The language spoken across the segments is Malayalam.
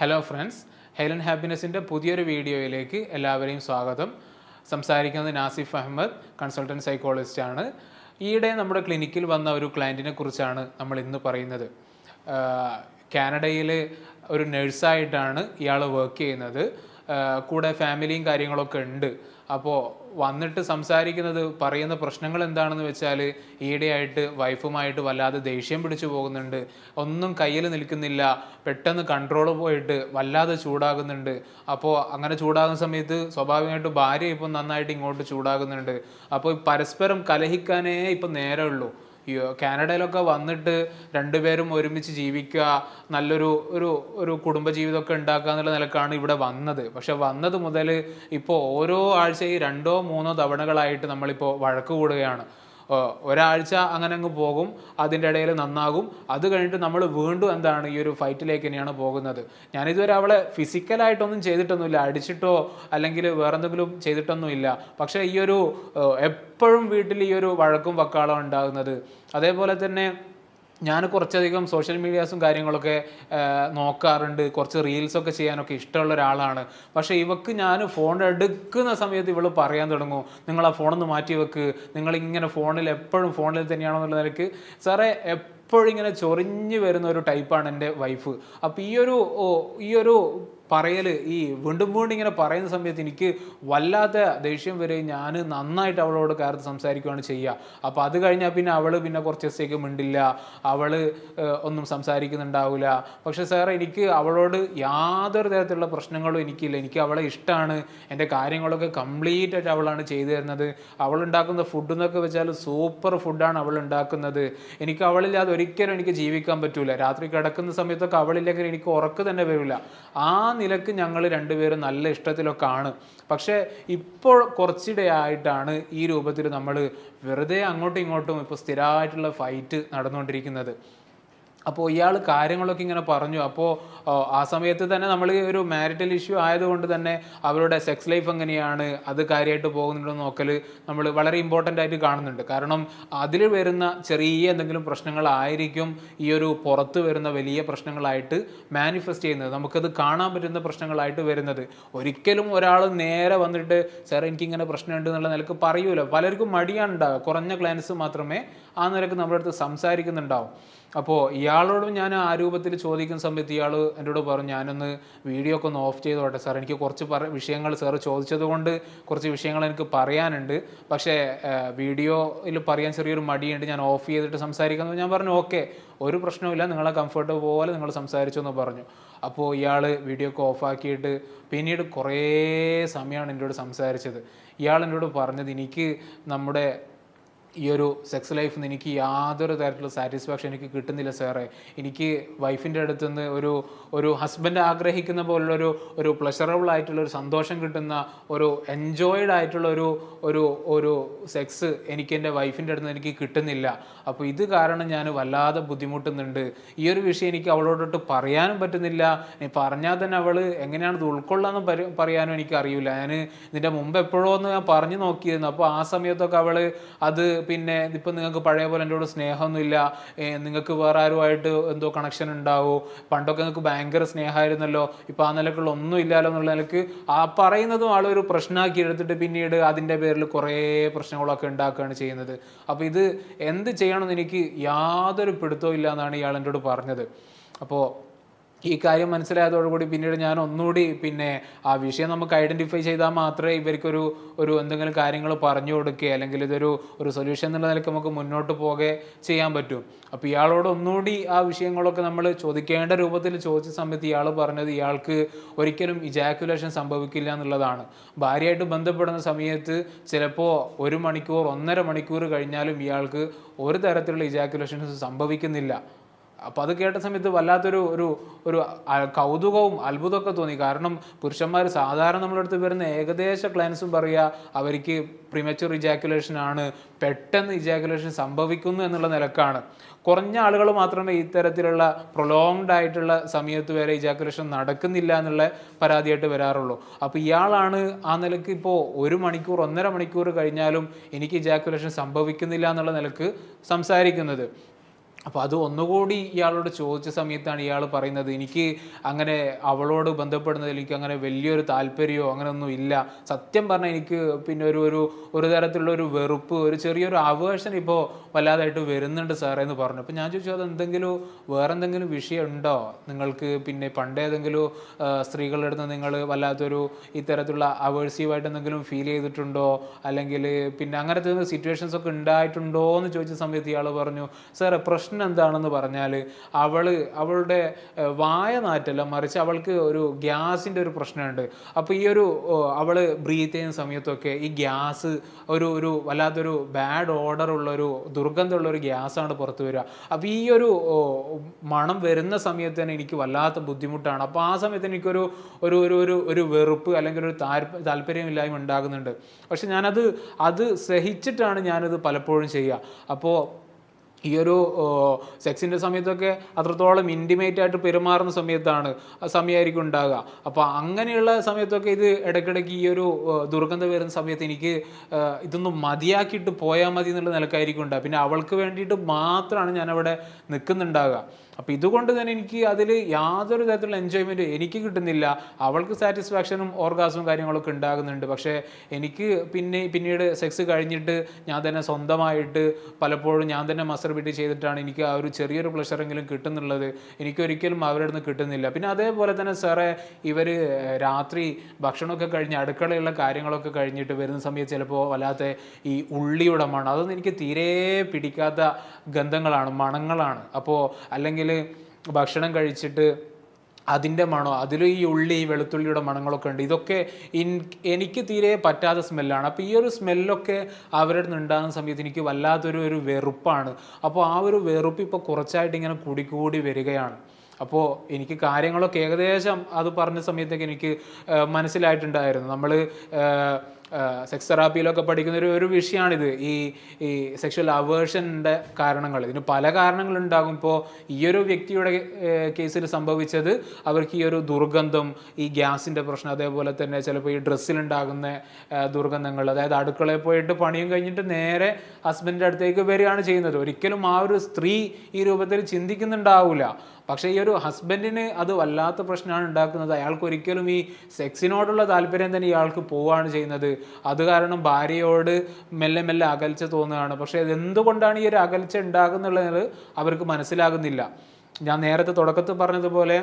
ഹലോ ഫ്രണ്ട്സ് ഹെലൻ ഹാപ്പിനെസിന്റെ പുതിയൊരു വീഡിയോയിലേക്ക് എല്ലാവരെയും സ്വാഗതം. സംസാരിക്കുന്നത് നാസിഫ് അഹമ്മദ് കൺസൾട്ടന്റ് സൈക്കോളജിസ്റ്റ് ആണ്. ഈയിടെ നമ്മുടെ ക്ലിനിക്കിൽ വന്ന ഒരു ക്ലയന്റിനെ കുറിച്ചാണ് നമ്മൾ ഇന്ന് പറയുന്നത്. കാനഡയിൽ ഒരു നഴ്സായിട്ടാണ് ഇയാൾ വർക്ക് ചെയ്യുന്നത്. കൂടെ ഫാമിലിയും കാര്യങ്ങളൊക്കെ ഉണ്ട്. അപ്പോൾ വന്നിട്ട് സംസാരിക്കുന്നത് പറയുന്ന പ്രശ്നങ്ങൾ എന്താണെന്ന് വെച്ചാൽ ഈയിടെയായിട്ട് വൈഫുമായിട്ട് വല്ലാതെ ദേഷ്യം പിടിച്ചു പോകുന്നുണ്ട്. ഒന്നും കയ്യിൽ നിൽക്കുന്നില്ല. പെട്ടെന്ന് കൺട്രോൾ പോയിട്ട് വല്ലാതെ ചൂടാകുന്നുണ്ട്. അപ്പോൾ അങ്ങനെ ചൂടാകുന്ന സമയത്ത് സ്വാഭാവികമായിട്ട് ഭാര്യ ഇപ്പം നന്നായിട്ട് ഇങ്ങോട്ട് ചൂടാകുന്നുണ്ട്. അപ്പോൾ പരസ്പരം കലഹിക്കാനേ ഇപ്പം നേരമുള്ളൂ. കാനഡയിലൊക്കെ വന്നിട്ട് രണ്ടുപേരും ഒരുമിച്ച് ജീവിക്കുക നല്ലൊരു ഒരു ഒരു കുടുംബജീവിതമൊക്കെ ഉണ്ടാക്കുക എന്നുള്ള നിലക്കാണ് ഇവിടെ വന്നത്. പക്ഷെ വന്നത് മുതൽ ഇപ്പോൾ ഓരോ ആഴ്ചയും രണ്ടോ മൂന്നോ തവണകളായിട്ട് നമ്മളിപ്പോൾ വഴക്ക് കൂടുകയാണ്. ഒരാഴ്ച അങ്ങനെ അങ്ങ് പോകും അതിന്റെ ഇടയിൽ നന്നാകും. അത് കഴിഞ്ഞിട്ട് നമ്മൾ വീണ്ടും എന്താണ് ഈ ഒരു ഫൈറ്റിലേക്ക് തന്നെയാണ് പോകുന്നത്. ഞാനിതുവരെ അവളെ ഫിസിക്കലായിട്ടൊന്നും ചെയ്തിട്ടൊന്നുമില്ല. അടിച്ചിട്ടോ അല്ലെങ്കിൽ വേറെന്തെങ്കിലും ചെയ്തിട്ടൊന്നുമില്ല. പക്ഷേ ഈ ഒരു എപ്പോഴും വീട്ടിൽ ഈ ഒരു വഴക്കും വക്കാളം ഉണ്ടാകുന്നത്. അതേപോലെ തന്നെ ഞാൻ കുറച്ചധികം സോഷ്യൽ മീഡിയാസും കാര്യങ്ങളൊക്കെ നോക്കാറുണ്ട്. കുറച്ച് റീൽസൊക്കെ ചെയ്യാനൊക്കെ ഇഷ്ടമുള്ള ഒരാളാണ്. പക്ഷേ ഇവക്ക് ഞാൻ ഫോൺ എടുക്കുന്ന സമയത്ത് ഇവൾ പറയാൻ തുടങ്ങും. നിങ്ങൾ ആ ഫോണൊന്ന് മാറ്റി വെക്ക്. നിങ്ങൾ ഇങ്ങനെ ഫോണിൽ എപ്പോഴും ഫോണിൽ തന്നെയാണോ എന്നുള്ള നിലയ്ക്ക് സാറേ എപ്പോഴും ഇങ്ങനെ ചൊറിഞ്ഞു വരുന്ന ഒരു ടൈപ്പാണ് എന്റെ വൈഫ്. അപ്പോൾ ഈ ഒരു ഈ ഒരു പറയൽ ഈ വീണ്ടും വീണ്ടും ഇങ്ങനെ പറയുന്ന സമയത്ത് എനിക്ക് വല്ലാത്ത ദേഷ്യം വരും ഞാൻ നന്നായിട്ട് അവളോട് കയർത്ത് സംസാരിക്കുകയാണ് ചെയ്യുക. അപ്പോൾ അത് കഴിഞ്ഞാൽ പിന്നെ അവൾ പിന്നെ കുറച്ച് ദിവസത്തേക്ക് മിണ്ടില്ല. അവൾ ഒന്നും സംസാരിക്കുന്നുണ്ടാവില്ല പക്ഷേ സാറേ എനിക്ക് അവളോട് യാതൊരു തരത്തിലുള്ള പ്രശ്നങ്ങളും എനിക്കില്ല. എനിക്ക് അവളെ ഇഷ്ടമാണ് എന്റെ കാര്യങ്ങളൊക്കെ കംപ്ലീറ്റ് ആയിട്ട് അവളാണ് ചെയ്തു തരുന്നത്. അവളുണ്ടാക്കുന്ന ഫുഡ് എന്നൊക്കെ വെച്ചാൽ സൂപ്പർ ഫുഡാണ് അവൾ ഉണ്ടാക്കുന്നത്. എനിക്ക് അവളില്ലാതെ ഒരിക്കലും എനിക്ക് ജീവിക്കാൻ പറ്റൂല. രാത്രി കിടക്കുന്ന സമയത്തൊക്കെ അവളില്ലെങ്കിൽ എനിക്ക് ഉറക്ക് തന്നെ വരില്ല. ആ നിലയ്ക്ക് ഞങ്ങൾ രണ്ടുപേരും നല്ല ഇഷ്ടത്തിലൊക്കെ ആണ്. പക്ഷേ ഇപ്പോൾ കുറച്ചിടെയായിട്ടാണ് ഈ രൂപത്തിൽ നമ്മൾ വെറുതെ അങ്ങോട്ടും ഇങ്ങോട്ടും ഇപ്പോൾ സ്ഥിരമായിട്ടുള്ള ഫൈറ്റ് നടന്നുകൊണ്ടിരിക്കുന്നത്. അപ്പോൾ ഇയാൾ കാര്യങ്ങളൊക്കെ ഇങ്ങനെ പറഞ്ഞു. അപ്പോൾ ആ സമയത്ത് തന്നെ നമ്മൾ ഒരു മാരിറ്റൽ ഇഷ്യൂ ആയതുകൊണ്ട് തന്നെ അവരുടെ സെക്സ് ലൈഫ് എങ്ങനെയാണ് അത് കാര്യമായിട്ട് പോകുന്നുണ്ടോ നോക്കൽ നമ്മൾ വളരെ ഇമ്പോർട്ടന്റ് ആയിട്ട് കാണുന്നുണ്ട്. കാരണം അതിൽ വരുന്ന ചെറിയ എന്തെങ്കിലും പ്രശ്നങ്ങളായിരിക്കും ഈ ഒരു പുറത്ത് വരുന്ന വലിയ പ്രശ്നങ്ങളായിട്ട് മാനിഫെസ്റ്റ് ചെയ്യുന്നത്. നമുക്കത് കാണാൻ പറ്റുന്ന പ്രശ്നങ്ങളായിട്ട് വരുന്നത്. ഒരിക്കലും ഒരാൾ നേരെ വന്നിട്ട് സാർ എനിക്കിങ്ങനെ പ്രശ്നമുണ്ട് എന്നുള്ള നിലയ്ക്ക് പറയൂല. പലർക്കും മടിയാണ് ഉണ്ടാവുക. കുറഞ്ഞ ക്ലയൻസ് മാത്രമേ ആ നിലയ്ക്ക് നമ്മുടെ അടുത്ത് സംസാരിക്കുന്നുണ്ടാവും. അപ്പോൾ ഇയാളോടും ഞാൻ ആ രൂപത്തിൽ ചോദിക്കുന്ന സമയത്ത് ഇയാൾ എന്നോട് പറഞ്ഞു ഞാനൊന്ന് വീഡിയോ ഒക്കെ ഒന്ന് ഓഫ് ചെയ്തോട്ടെ സാർ എനിക്ക് കുറച്ച് പറ വിഷയങ്ങൾ സാർ ചോദിച്ചതുകൊണ്ട് കുറച്ച് വിഷയങ്ങൾ എനിക്ക് പറയാനുണ്ട്. പക്ഷേ വീഡിയോയിൽ പറയാൻ ചെറിയൊരു മടിയുണ്ട്. ഞാൻ ഓഫ് ചെയ്തിട്ട് സംസാരിക്കുന്നത് ഞാൻ പറഞ്ഞു ഓക്കെ. ഒരു പ്രശ്നവുമില്ല. നിങ്ങളെ കംഫർട്ട് പോലെ നിങ്ങൾ സംസാരിച്ചു എന്ന് പറഞ്ഞു. അപ്പോൾ ഇയാൾ വീഡിയോ ഒക്കെ ഓഫാക്കിയിട്ട് പിന്നീട് കുറേ സമയമാണ് എന്നോട് സംസാരിച്ചത്. ഇയാൾ എന്നോട് പറഞ്ഞത് എനിക്ക് നമ്മുടെ ഈ ഒരു സെക്സ് ലൈഫിൽ നിന്ന് എനിക്ക് യാതൊരു തരത്തിലുള്ള സാറ്റിസ്ഫാക്ഷൻ എനിക്ക് കിട്ടുന്നില്ല സാറേ. എനിക്ക് വൈഫിന്റെ അടുത്ത് നിന്ന് ഒരു ഒരു ഹസ്ബൻഡ് ആഗ്രഹിക്കുന്ന പോലുള്ളൊരു ഒരു പ്ലഷറബിൾ ആയിട്ടുള്ള ഒരു സന്തോഷം കിട്ടുന്ന ഒരു എൻജോയ്ഡ് ആയിട്ടുള്ള ഒരു ഒരു ഒരു സെക്സ് എനിക്ക് എന്റെ വൈഫിന്റെ അടുത്ത് നിന്ന് എനിക്ക് കിട്ടുന്നില്ല. അപ്പോൾ ഇത് കാരണം ഞാൻ വല്ലാതെ ബുദ്ധിമുട്ടുന്നുണ്ട്. ഈ ഒരു വിഷയം എനിക്ക് അവളോടൊട്ട് പറയാനും പറ്റുന്നില്ല. പറഞ്ഞാൽ തന്നെ അവൾ എങ്ങനെയാണ് ഇത് പറയാനും എനിക്ക് അറിയില്ല ഞാൻ ഇതിന്റെ മുമ്പ് എപ്പോഴോ ഒന്ന് ഞാൻ പറഞ്ഞു നോക്കിയിരുന്നു. അപ്പോൾ ആ സമയത്തൊക്കെ അവൾ അത് പിന്നെ ഇപ്പം നിങ്ങൾക്ക് പഴയ പോലെ എന്റെ കൂടെ സ്നേഹമൊന്നുമില്ല. നിങ്ങൾക്ക് വേറെ ആരുമായിട്ട് എന്തോ കണക്ഷൻ ഉണ്ടാവോ? പണ്ടൊക്കെ നിങ്ങൾക്ക് ഭയങ്കര സ്നേഹമായിരുന്നല്ലോ. ഇപ്പം ആ നിലക്കുള്ള ഒന്നും ഇല്ലല്ലോ എന്നുള്ള നിലയ്ക്ക് ആ പറയുന്നതും ആളൊരു പ്രശ്നമാക്കി എടുത്തിട്ട് പിന്നീട് അതിന്റെ പേരിൽ കുറേ പ്രശ്നങ്ങളൊക്കെ ഉണ്ടാക്കുകയാണ് ചെയ്യുന്നത്. അപ്പോൾ ഇത് എന്ത് ചെയ്യണമെന്ന് എനിക്ക് യാതൊരു പിടുത്തവും ഇല്ല എന്നാണ് ഇയാൾ എന്നോട് പറഞ്ഞത്. അപ്പോൾ ഈ കാര്യം മനസ്സിലായതോടുകൂടി പിന്നീട് ഞാൻ ഒന്നുകൂടി പിന്നെ ആ വിഷയം നമുക്ക് ഐഡന്റിഫൈ ചെയ്താൽ മാത്രമേ ഇവർക്കൊരു ഒരു എന്തെങ്കിലും കാര്യങ്ങൾ പറഞ്ഞു കൊടുക്കുക അല്ലെങ്കിൽ ഇതൊരു ഒരു സൊല്യൂഷൻ എന്നുള്ള നിലയ്ക്ക് നമുക്ക് മുന്നോട്ട് പോകെ ചെയ്യാൻ പറ്റും. അപ്പോൾ ഇയാളോട് ഒന്നുകൂടി ആ വിഷയങ്ങളൊക്കെ നമ്മൾ ചോദിക്കേണ്ട രൂപത്തിൽ ചോദിച്ച സമയത്ത് ഇയാൾ പറഞ്ഞത് ഇയാൾക്ക് ഒരിക്കലും ഇജാക്കുലേഷൻ സംഭവിക്കില്ല എന്നുള്ളതാണ്. ഭാര്യയായിട്ട് ബന്ധപ്പെടുന്ന സമയത്ത് ചിലപ്പോൾ ഒരു മണിക്കൂർ ഒന്നര മണിക്കൂർ കഴിഞ്ഞാലും ഇയാൾക്ക് ഒരു തരത്തിലുള്ള ഇജാക്കുലേഷൻസ് സംഭവിക്കുന്നില്ല. അപ്പോൾ അത് കേട്ട സമയത്ത് വല്ലാത്തൊരു ഒരു ഒരു കൗതുകവും അത്ഭുതമൊക്കെ തോന്നി. കാരണം പുരുഷന്മാർ സാധാരണ നമ്മുടെ അടുത്ത് വരുന്ന ഏകദേശ ക്ലയൻസും പറയുക അവർക്ക് പ്രിമച്ചുർ ഇജാക്കുലേഷൻ ആണ് പെട്ടെന്ന് ഇജാക്കുലേഷൻ സംഭവിക്കുന്നു എന്നുള്ള നിലക്കാണ്. കുറഞ്ഞ ആളുകൾ മാത്രമേ ഇത്തരത്തിലുള്ള പ്രൊലോങ്ഡ് ആയിട്ടുള്ള സമയത്ത് വരെ ഇജാക്കുലേഷൻ നടക്കുന്നില്ല എന്നുള്ള പരാതിയായിട്ട് വരാറുള്ളൂ. അപ്പോൾ ഇയാളാണ് ആ നിലയ്ക്ക് ഇപ്പോൾ ഒരു മണിക്കൂർ ഒന്നര മണിക്കൂർ കഴിഞ്ഞാലും എനിക്ക് ഇജാക്കുലേഷൻ സംഭവിക്കുന്നില്ല എന്നുള്ള നിലയ്ക്ക് സംസാരിക്കുന്നത്. അപ്പോൾ അത് ഒന്നുകൂടി ഇയാളോട് ചോദിച്ച സമയത്താണ് ഇയാൾ പറയുന്നത് എനിക്ക് അങ്ങനെ അവളോട് ബന്ധപ്പെടുന്നതിൽ എനിക്ക് അങ്ങനെ വലിയൊരു താല്പര്യമോ അങ്ങനെയൊന്നും ഇല്ല. സത്യം പറഞ്ഞാൽ എനിക്ക് പിന്നെ ഒരു ഒരു ഒരു തരത്തിലുള്ള ഒരു വെറുപ്പ് ഒരു ചെറിയൊരു ആവേശം ഇപ്പോൾ വല്ലാതായിട്ട് വരുന്നുണ്ട് സാറേ എന്ന് പറഞ്ഞു. അപ്പോൾ ഞാൻ ചോദിച്ചു അത് എന്തെങ്കിലും വേറെ എന്തെങ്കിലും വിഷയം ഉണ്ടോ നിങ്ങൾക്ക് പിന്നെ പണ്ട് ഏതെങ്കിലും സ്ത്രീകളുടെ അടുത്ത് നിങ്ങൾ വല്ലാത്തൊരു ഇത്തരത്തിലുള്ള അവേഴ്സീവായിട്ട് എന്തെങ്കിലും ഫീൽ ചെയ്തിട്ടുണ്ടോ? അല്ലെങ്കിൽ പിന്നെ അങ്ങനത്തെ സിറ്റുവേഷൻസ് ഒക്കെ ഉണ്ടായിട്ടുണ്ടോ? എന്ന് ചോദിച്ച സമയത്ത് ഇയാൾ പറഞ്ഞു സാറേ പ്രശ്നം എന്താണെന്ന് പറഞ്ഞാൽ അവൾ അവളുടെ വായ നാറ്റല്ല മറിച്ച് അവൾക്ക് ഒരു ഗ്യാസിന്റെ ഒരു പ്രശ്നമുണ്ട്. അപ്പോൾ ഈ ഒരു അവൾ ബ്രീത്ത് ചെയ്യുന്ന സമയത്തൊക്കെ ഈ ഗ്യാസ് ഒരു ഒരു വല്ലാത്തൊരു ബാഡ് ഓർഡർ ഉള്ളൊരു ദുർഗന്ധമുള്ള ഒരു ഗ്യാസാണ് പുറത്തു വരിക. അപ്പോൾ ഈ ഒരു മണം വരുന്ന സമയത്ത് തന്നെ എനിക്ക് വല്ലാത്ത ബുദ്ധിമുട്ടാണ്. അപ്പോൾ ആ സമയത്ത് എനിക്കൊരു ഒരു ഒരു ഒരു ഒരു വെറുപ്പ് അല്ലെങ്കിൽ ഒരു താല്പ താല്പര്യമില്ലായ്മ ഉണ്ടാകുന്നുണ്ട്. പക്ഷെ ഞാനത് അത് സഹിച്ചിട്ടാണ് ഞാനത് പലപ്പോഴും ചെയ്യുക. അപ്പോൾ ഈ ഒരു സെക്സിന്റെ സമയത്തൊക്കെ അത്രത്തോളം ഇന്റിമേറ്റ് ആയിട്ട് പെരുമാറുന്ന സമയത്താണ് സമയമായിരിക്കും ഉണ്ടാകുക അപ്പോൾ അങ്ങനെയുള്ള സമയത്തൊക്കെ ഇത് ഇടയ്ക്കിടയ്ക്ക് ഈ ഒരു ദുർഗന്ധം വരുന്ന സമയത്ത് എനിക്ക് ഇതൊന്നും മതിയാക്കിയിട്ട് പോയാൽ മതി എന്നുള്ള നിലക്കായിരിക്കും ഉണ്ടാകുക പിന്നെ അവൾക്ക് വേണ്ടിയിട്ട് മാത്രമാണ് ഞാനവിടെ നിൽക്കുന്നുണ്ടാകുക അപ്പോൾ ഇതുകൊണ്ട് തന്നെ എനിക്ക് അതിൽ യാതൊരു തരത്തിലുള്ള എൻജോയ്മെന്റ് എനിക്ക് കിട്ടുന്നില്ല. അവൾക്ക് സാറ്റിസ്ഫാക്ഷനും ഓർഗാസും കാര്യങ്ങളൊക്കെ ഉണ്ടാകുന്നുണ്ട്. പക്ഷേ എനിക്ക് പിന്നെ പിന്നീട് സെക്സ് കഴിഞ്ഞിട്ട് ഞാൻ തന്നെ സ്വന്തമായിട്ട് പലപ്പോഴും ഞാൻ തന്നെ മസ്റ്റർബിറ്റ് ചെയ്തിട്ടാണ് എനിക്ക് ആ ഒരു ചെറിയൊരു പ്ലഷറെങ്കിലും കിട്ടുന്നുള്ളത്. എനിക്കൊരിക്കലും അവരുടെ നിന്ന് കിട്ടുന്നില്ല. പിന്നെ അതേപോലെ തന്നെ സാറേ ഇവർ രാത്രി ഭക്ഷണമൊക്കെ കഴിഞ്ഞ് അടുക്കളയുള്ള കാര്യങ്ങളൊക്കെ കഴിഞ്ഞിട്ട് വരുന്ന സമയത്ത് ചിലപ്പോൾ വല്ലാത്ത ഈ ഉള്ളിയുടെ മണം അതൊന്നും എനിക്ക് തീരെ പിടിക്കാത്ത ഗന്ധങ്ങളാണ് മണങ്ങളാണ്. അപ്പോൾ അല്ലെങ്കിൽ ഭക്ഷണം കഴിച്ചിട്ട് അതിന്റെ മണോ അതിലും ഈ ഉള്ളി വെളുത്തുള്ളിയുടെ മണങ്ങളൊക്കെ ഉണ്ട്. ഇതൊക്കെ എനിക്ക് തീരെ പറ്റാത്ത സ്മെല്ലാണ്. അപ്പോൾ ഈ ഒരു സ്മെല്ലൊക്കെ അവരുടെ നിന്ന് ഉണ്ടാകുന്ന സമയത്ത് എനിക്ക് വല്ലാത്തൊരു ഒരു വെറുപ്പാണ്. അപ്പോൾ ആ ഒരു വെറുപ്പ് ഇപ്പോൾ കുറച്ചായിട്ട് ഇങ്ങനെ കൂടിക്കൂടി കൂടി വരികയാണ്. അപ്പോൾ എനിക്ക് കാര്യങ്ങളൊക്കെ ഏകദേശം അത് പറഞ്ഞ സമയത്തൊക്കെ എനിക്ക് മനസ്സിലായിട്ടുണ്ടായിരുന്നു. നമ്മൾ സെക്സ് തെറാപ്പിയിലൊക്കെ പഠിക്കുന്ന ഒരു ഒരു വിഷയമാണിത് ഈ ഈ സെക്ഷൽ അവേർഷന്റെ കാരണങ്ങൾ. ഇതിന് പല കാരണങ്ങളുണ്ടാകും. ഇപ്പോൾ ഈ ഒരു വ്യക്തിയുടെ കേസിൽ സംഭവിച്ചത് അവർക്ക് ഈ ഒരു ദുർഗന്ധം ഈ ഗ്യാസിന്റെ പ്രശ്നം അതേപോലെ തന്നെ ചിലപ്പോൾ ഈ ഡ്രസ്സിലുണ്ടാകുന്ന ദുർഗന്ധങ്ങൾ അതായത് അടുക്കളയിൽ പോയിട്ട് പണിയും കഴിഞ്ഞിട്ട് നേരെ ഹസ്ബൻഡിന്റെ അടുത്തേക്ക് വരികയാണ് ചെയ്യുന്നത്. ഒരിക്കലും ആ ഒരു സ്ത്രീ ഈ രൂപത്തിൽ ചിന്തിക്കുന്നുണ്ടാവില്ല പക്ഷേ ഈ ഒരു ഹസ്ബൻഡിന് അത് വല്ലാത്ത പ്രശ്നമാണ് ഉണ്ടാക്കുന്നത്. അയാൾക്ക് ഒരിക്കലും ഈ സെക്സിനോടുള്ള താല്പര്യം തന്നെ ഇയാൾക്ക് പോവുകയാണ് ചെയ്യുന്നത്. അത് കാരണം ഭാര്യയോട് മെല്ലെ മെല്ലെ അകൽച്ച തോന്നുകയാണ്. പക്ഷേ അത് എന്തുകൊണ്ടാണ് ഈ ഒരു അകൽച്ച ഉണ്ടാകുന്നുള്ളത് അവർക്ക് മനസ്സിലാകുന്നില്ല. ഞാൻ നേരത്തെ തുടക്കത്തിൽ പറഞ്ഞതുപോലെ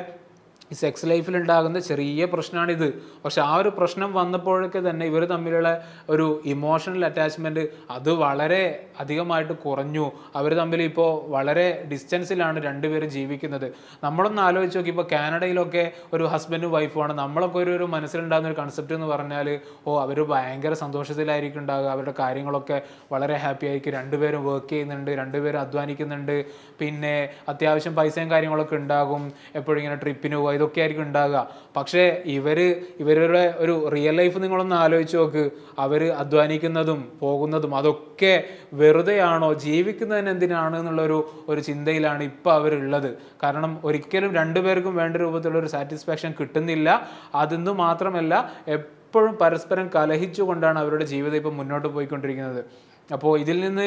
ഈ സെക്സ് ലൈഫിൽ ഉണ്ടാകുന്ന ചെറിയ പ്രശ്നമാണിത് പക്ഷെ ആ ഒരു പ്രശ്നം വന്നപ്പോഴൊക്കെ തന്നെ ഇവർ തമ്മിലുള്ള ഒരു ഇമോഷണൽ അറ്റാച്ച്മെന്റ് അത് വളരെ അധികമായിട്ട് കുറഞ്ഞു. അവർ തമ്മിൽ ഇപ്പോൾ വളരെ ഡിസ്റ്റൻസിലാണ് രണ്ടുപേരും ജീവിക്കുന്നത്. നമ്മളൊന്ന് ആലോചിച്ച് നോക്കി ഇപ്പോൾ കാനഡയിലൊക്കെ ഒരു ഹസ്ബൻഡും വൈഫുമാണ് നമ്മളൊക്കെ ഒരു ഒരു മനസ്സിലുണ്ടാകുന്ന ഒരു കൺസെപ്റ്റ് എന്ന് പറഞ്ഞാൽ ഓ അവർ ഭയങ്കര സന്തോഷത്തിലായിരിക്കും ഉണ്ടാകുക അവരുടെ കാര്യങ്ങളൊക്കെ വളരെ ഹാപ്പി ആയിരിക്കും. രണ്ടുപേരും വർക്ക് ചെയ്യുന്നുണ്ട് രണ്ടുപേരും അധ്വാനിക്കുന്നുണ്ട്. പിന്നെ അത്യാവശ്യം പൈസയും കാര്യങ്ങളൊക്കെ ഉണ്ടാകും. എപ്പോഴും ഇങ്ങനെ ട്രിപ്പിന് പോവുക ഇതൊക്കെ ആയിരിക്കും ഉണ്ടാകുക. പക്ഷേ ഇവർ ഇവരുടെ ഒരു റിയൽ ലൈഫ് നിങ്ങളൊന്ന് ആലോചിച്ച് നോക്ക്. അവർ അധ്വാനിക്കുന്നതും പോകുന്നതും അതൊക്കെ വെറുതെയാണോ? ജീവിക്കുന്നതിന് എന്തിനാണ് എന്നുള്ളൊരു ഒരു ചിന്തയിലാണ് ഇപ്പോൾ അവരുള്ളത്. കാരണം ഒരിക്കലും രണ്ടുപേർക്കും വേണ്ട രൂപത്തിലുള്ള ഒരു സാറ്റിസ്ഫാക്ഷൻ കിട്ടുന്നില്ല. അതെന്ന് മാത്രമല്ല എപ്പോഴും പരസ്പരം കലഹിച്ചുകൊണ്ടാണ് അവരുടെ ജീവിതം ഇപ്പം മുന്നോട്ട് പോയിക്കൊണ്ടിരിക്കുന്നത്. അപ്പോൾ ഇതിൽ നിന്ന്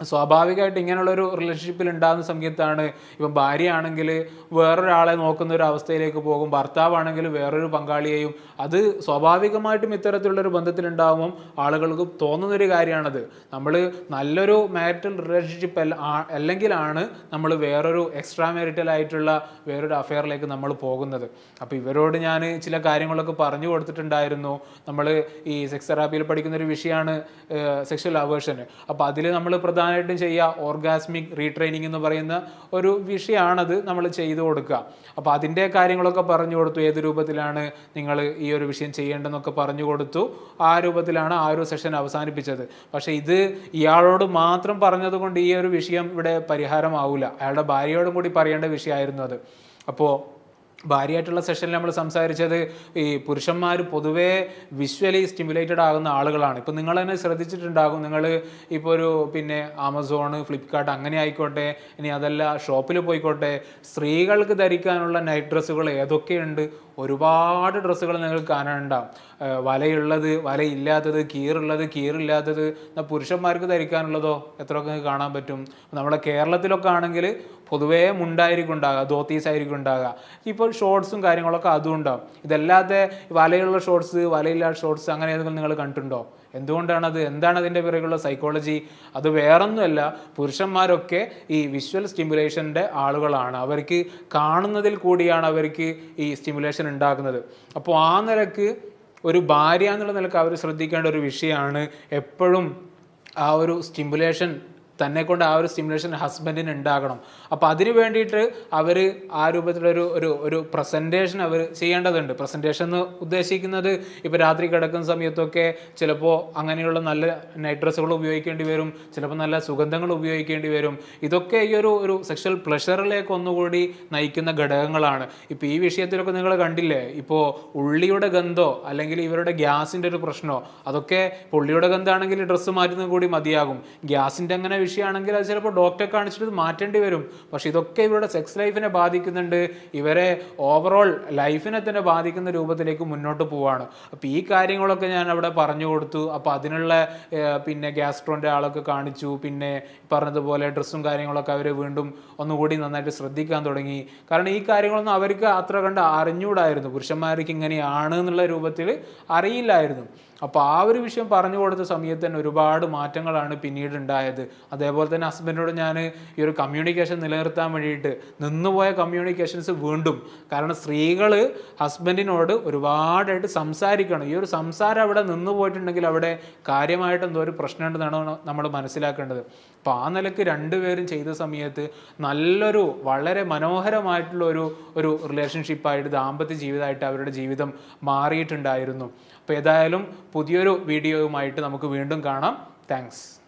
സ്വാഭാവികമായിട്ട് ഇങ്ങനെയുള്ളൊരു റിലേഷൻഷിപ്പിൽ ഉണ്ടാകുന്ന സമയത്താണ് ഇപ്പം ഭാര്യയാണെങ്കിൽ വേറൊരാളെ നോക്കുന്ന ഒരു അവസ്ഥയിലേക്ക് പോകും ഭർത്താവാണെങ്കിൽ വേറൊരു പങ്കാളിയെയും. അത് സ്വാഭാവികമായിട്ടും ഇത്തരത്തിലുള്ളൊരു ബന്ധത്തിലുണ്ടാകുമ്പം ആളുകൾക്ക് തോന്നുന്നൊരു കാര്യമാണത്. നമ്മൾ നല്ലൊരു മാരിറ്റൽ റിലേഷൻഷിപ്പ് അല്ലെങ്കിലാണ് നമ്മൾ വേറൊരു എക്സ്ട്രാ മാരിറ്റൽ ആയിട്ടുള്ള വേറൊരു അഫെയറിലേക്ക് നമ്മൾ പോകുന്നത്. അപ്പോൾ ഇവരോട് ഞാൻ ചില കാര്യങ്ങളൊക്കെ പറഞ്ഞു കൊടുത്തിട്ടുണ്ടായിരുന്നു. നമ്മൾ ഈ സെക്സ് തെറാപ്പിയിൽ പഠിക്കുന്ന ഒരു വിഷയമാണ് സെക്ഷൽ അവേർഷൻ അപ്പോൾ അതിൽ നമ്മൾ പ്രധാനമായിട്ടും ചെയ്യുക ഓർഗാസ്മിക് റീട്രെയിനിങ് എന്ന് പറയുന്ന ഒരു വിഷയമാണത് നമ്മൾ ചെയ്തു കൊടുക്കുക. അപ്പോൾ അതിന്റെ കാര്യങ്ങളൊക്കെ പറഞ്ഞു കൊടുത്തു. ഏത് രൂപത്തിലാണ് നിങ്ങൾ ഈ ഒരു വിഷയം ചെയ്യേണ്ടതെന്നൊക്കെ പറഞ്ഞു കൊടുത്തു. ആ രൂപത്തിലാണ് ആ ഒരു സെഷൻ അവസാനിപ്പിച്ചത്. പക്ഷേ ഇത് ഇയാളോട് മാത്രം പറഞ്ഞതുകൊണ്ട് ഈ ഒരു വിഷയം ഇവിടെ പരിഹാരമാവില്ല അയാളുടെ ഭാര്യയോടും കൂടി പറയേണ്ട വിഷയമായിരുന്നു അത്. അപ്പോൾ ഭാര്യയായിട്ടുള്ള സെഷനിൽ നമ്മൾ സംസാരിച്ചത് ഈ പുരുഷന്മാർ പൊതുവേ വിഷ്വലി സ്റ്റിമുലേറ്റഡ് ആകുന്ന ആളുകളാണ്. ഇപ്പം നിങ്ങൾ തന്നെ ശ്രദ്ധിച്ചിട്ടുണ്ടാകും. നിങ്ങൾ ഇപ്പോൾ ഒരു പിന്നെ ആമസോൺ ഫ്ലിപ്കാർട്ട് അങ്ങനെ ആയിക്കോട്ടെ ഇനി അതല്ല ഷോപ്പിൽ പോയിക്കോട്ടെ സ്ത്രീകൾക്ക് ധരിക്കാനുള്ള നൈറ്റ് ഡ്രസ്സുകൾ ഏതൊക്കെയുണ്ട്? ഒരുപാട് ഡ്രസ്സുകൾ നിങ്ങൾക്ക് കാണാനുണ്ടാവും. വലയുള്ളത് വലയില്ലാത്തത് കീറുള്ളത് കീറില്ലാത്തത് എന്നാൽ പുരുഷന്മാർക്ക് ധരിക്കാനുള്ളതോ എത്രയൊക്കെ കാണാൻ പറ്റും? നമ്മുടെ കേരളത്തിലൊക്കെ ആണെങ്കിൽ പൊതുവേ മുണ്ടായിരിക്കും ഉണ്ടാകുക ധോത്തീസ് ആയിരിക്കും ഉണ്ടാകുക ഇപ്പോൾ ഷോർട്സും കാര്യങ്ങളൊക്കെ അതും ഉണ്ടാവും. ഇതല്ലാതെ വലയുള്ള ഷോർട്സ് വലയില്ലാത്ത ഷോർട്സ് അങ്ങനെ ഏതെങ്കിലും നിങ്ങൾ കണ്ടിട്ടുണ്ടോ? എന്തുകൊണ്ടാണ് അത് എന്താണ് അതിന്റെ പിറകുള്ള സൈക്കോളജി അത് വേറൊന്നുമല്ല. പുരുഷന്മാരൊക്കെ ഈ വിഷ്വൽ സ്റ്റിമുലേഷന്റെ ആളുകളാണ്. അവർക്ക് കാണുന്നതിൽ കൂടിയാണ് അവർക്ക് ഈ സ്റ്റിമുലേഷൻ ഉണ്ടാക്കുന്നത് അപ്പോൾ ആ നിലയ്ക്ക് ഒരു ഭാര്യ എന്നുള്ള നിലയ്ക്ക് അവർ ശ്രദ്ധിക്കേണ്ട ഒരു വിഷയമാണ് എപ്പോഴും ആ ഒരു സ്റ്റിമുലേഷൻ തന്നെ കൊണ്ട് ആ ഒരു സ്റ്റിമുലേഷൻ ഹസ്ബൻഡിന് ഉണ്ടാകണം. അപ്പോൾ അതിന് വേണ്ടിയിട്ട് അവർ ആ രൂപത്തിലൊരു ഒരു ഒരു പ്രസന്റേഷൻ അവർ ചെയ്യേണ്ടതുണ്ട്. പ്രസന്റേഷൻ എന്ന് ഉദ്ദേശിക്കുന്നത് ഇപ്പോൾ രാത്രി കിടക്കുന്ന സമയത്തൊക്കെ ചിലപ്പോൾ അങ്ങനെയുള്ള നല്ല നൈറ്റ് ഡ്രസ്സുകൾ ഉപയോഗിക്കേണ്ടി വരും. ചിലപ്പോൾ നല്ല സുഗന്ധങ്ങൾ ഉപയോഗിക്കേണ്ടി വരും. ഇതൊക്കെ ഈ ഒരു ഒരു സെക്ഷൽ പ്ലഷറിലേക്ക് ഒന്നുകൂടി നയിക്കുന്ന ഘടകങ്ങളാണ്. ഇപ്പോൾ ഈ വിഷയത്തിലൊക്കെ നിങ്ങൾ കണ്ടില്ലേ? ഇപ്പോൾ ഉള്ളിയുടെ ഗന്ധോ അല്ലെങ്കിൽ ഇവരുടെ ഗ്യാസിന്റെ ഒരു പ്രശ്നമോ അതൊക്കെ ഉള്ളിയുടെ ഗന്ധമാണെങ്കിൽ ഡ്രസ്സ് മാറ്റുന്നത് കൂടി മതിയാകും. ഗ്യാസിന്റെ അങ്ങനെ വിഷയമാണെങ്കിൽ അത് ചിലപ്പോൾ ഡോക്ടറെ കാണിച്ചിട്ട് മാറ്റേണ്ടി വരും. പക്ഷെ ഇതൊക്കെ ഇവരുടെ സെക്സ് ലൈഫിനെ ബാധിക്കുന്നുണ്ട്. ഇവരെ ഓവറോൾ ലൈഫിനെ തന്നെ ബാധിക്കുന്ന രൂപത്തിലേക്ക് മുന്നോട്ട് പോവാണ്. അപ്പോൾ ഈ കാര്യങ്ങളൊക്കെ ഞാൻ അവിടെ പറഞ്ഞു കൊടുത്തു. അപ്പോൾ അതിനുള്ള പിന്നെ ഗ്യാസ്ട്രോന്റെ ആളൊക്കെ കാണിച്ചു. പിന്നെ പറഞ്ഞതുപോലെ ഡ്രസ്സും കാര്യങ്ങളൊക്കെ അവർ വീണ്ടും ഒന്നുകൂടി നന്നായിട്ട് ശ്രദ്ധിക്കാൻ തുടങ്ങി. കാരണം ഈ കാര്യങ്ങളൊന്നും അവർക്ക് അത്ര കണ്ട് അറിഞ്ഞുകൂടായിരുന്നു പുരുഷന്മാർക്ക് ഇങ്ങനെയാണ് എന്നുള്ള രൂപത്തിൽ അറിയില്ലായിരുന്നു. അപ്പോൾ ആ ഒരു വിഷയം പറഞ്ഞു കൊടുത്ത സമയത്ത് തന്നെ ഒരുപാട് മാറ്റങ്ങളാണ് പിന്നീട് ഉണ്ടായത്. അതേപോലെ തന്നെ ഹസ്ബൻഡിനോട് ഞാൻ ഈ ഒരു കമ്മ്യൂണിക്കേഷൻ നിലനിർത്താൻ വേണ്ടിയിട്ട് നിന്നുപോയ കമ്മ്യൂണിക്കേഷൻസ് വീണ്ടും. കാരണം സ്ത്രീകൾ ഹസ്ബൻഡിനോട് ഒരുപാടായിട്ട് സംസാരിക്കണം. ഈ ഒരു സംസാരം അവിടെ നിന്ന് പോയിട്ടുണ്ടെങ്കിൽ അവിടെ കാര്യമായിട്ട് എന്തോ ഒരു പ്രശ്നമുണ്ടെന്നാണ് നമ്മൾ മനസ്സിലാക്കേണ്ടത്. അപ്പോൾ ആ നിലയ്ക്ക് രണ്ടുപേരും ചെയ്ത സമയത്ത് നല്ലൊരു വളരെ മനോഹരമായിട്ടുള്ള ഒരു ഒരു റിലേഷൻഷിപ്പായിട്ട് ദാമ്പത്യ ജീവിതമായിട്ട് അവരുടെ ജീവിതം മാറിയിട്ടുണ്ടായിരുന്നു. അപ്പോൾ ഏതായാലും പുതിയൊരു വീഡിയോയുമായിട്ട് നമുക്ക് വീണ്ടും കാണാം. താങ്ക്സ്